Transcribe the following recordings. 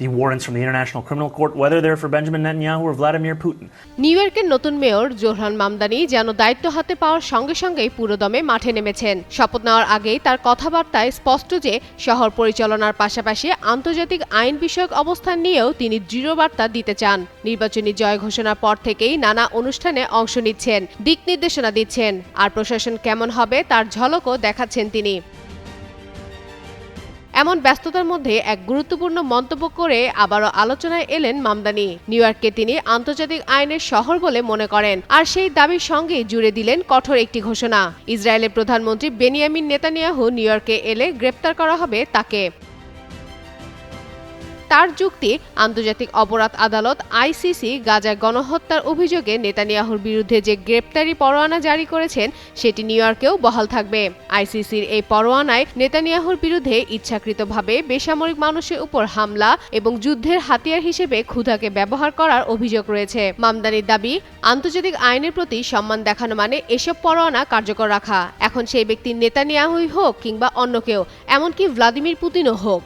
the warrants from the International Criminal Court, whether they're for Benjamin Netanyahu or Vladimir Putin. New ইয়র্কের নতুন mayor Zohran Mamdani যেন দায়িত্ব হাতে পাওয়ার সঙ্গে সঙ্গেই পুরোদমে মাঠে নেমেছেন। শপথ নেওয়ার আগেই তার কথাবার্তায় স্পষ্ট যে শহর পরিচালনার পাশাপাশি আন্তর্জাতিক আইন বিষয়ক অবস্থান নিয়েও তিনি দৃঢ় বার্তা দিতে চান। নির্বাচনী জয় ঘোষণার পর থেকেই নানা অনুষ্ঠানে অংশ নিচ্ছেন দিক নির্দেশনা দিচ্ছেন। আর প্রশাসন কেমন হবে তার ঝলকও দেখাচ্ছেন তিনি। এমন ব্যস্ততার মধ্যে এক গুরুত্বপূর্ণ মন্তব্য করে আবারও আলোচনায় এলেন মামদানি। নিউ ইয়র্ককে তিনি আন্তর্জাতিক আইনের শহর বলে মনে করেন আর সেই দাবির সঙ্গে জুড়ে দিলেন কঠোর একটি ঘোষণা। ইসরায়েলের প্রধানমন্ত্রী বেনিয়ামিন নেতানিয়াহু নিউ ইয়র্কে এলে গ্রেপ্তার করা হবে তাকে। তার যুক্তি, আন্তর্জাতিক অপরাধ আদালত আইসিসি গাজায় গণহত্যার অভিযোগে নেতানিয়াহুর বিরুদ্ধে যে গ্রেপ্তারি পরোয়ানা জারি করেছেন, সেটি নিউ ইয়র্কেও বহাল থাকবে। আইসিসির এই পরোয়ানায় নেতানিয়াহুর বিরুদ্ধে ইচ্ছাকৃতভাবে বেসামরিক মানুষের উপর হামলা এবং যুদ্ধের হাতিয়ার হিসেবে ক্ষুধাকে ব্যবহার করার অভিযোগ রয়েছে। মামদানির দাবি, আন্তর্জাতিক আইনের প্রতি সম্মান দেখানো মানে এসব পরোয়ানা কার্যকর রাখা। এখন সেই ব্যক্তি নেতানিয়াহুই হোক কিংবা অন্য কেউ, এমনকি ভ্লাদিমির পুতিনও হোক।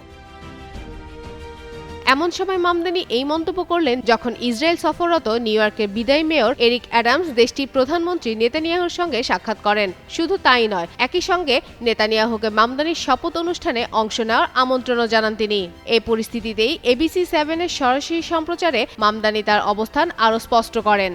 এমন সময় মামদানি এই মন্তব্য করলেন যখন ইসরায়েল সফররত নিউ ইয়র্কের বিদায়ী মেয়র এরিক অ্যাডামস দেশটির প্রধানমন্ত্রী নেতানিয়াহুর সঙ্গে সাক্ষাৎ করেন। শুধু তাই নয়, একই সঙ্গে নেতানিয়াহুকে মামদানির শপথ অনুষ্ঠানে অংশ নেওয়ার আমন্ত্রণও জানান তিনি। এই পরিস্থিতিতেই এবিসি সেভেনের সরাসরি সম্প্রচারে মামদানি তার অবস্থান আরও স্পষ্ট করেন।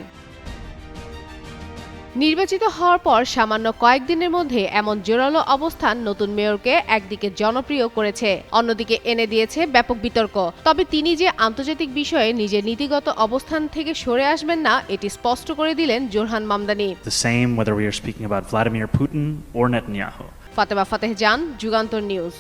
নির্বাচিত হওয়ার পর সামান্য কয়েকদিনের মধ্যে এমন জোরালো অবস্থান নতুন মেয়রকে একদিকে জনপ্রিয় করেছে অন্যদিকে এনে দিয়েছে ব্যাপক বিতর্ক। তবে তিনি যে আন্তর্জাতিক বিষয়ে নিজের নীতিগত অবস্থান থেকে সরে আসবেন না এটি স্পষ্ট করে দিলেন জোরহান মামদানি. ফাতেমা ফাতেহ জান যুগান্তর নিউজ।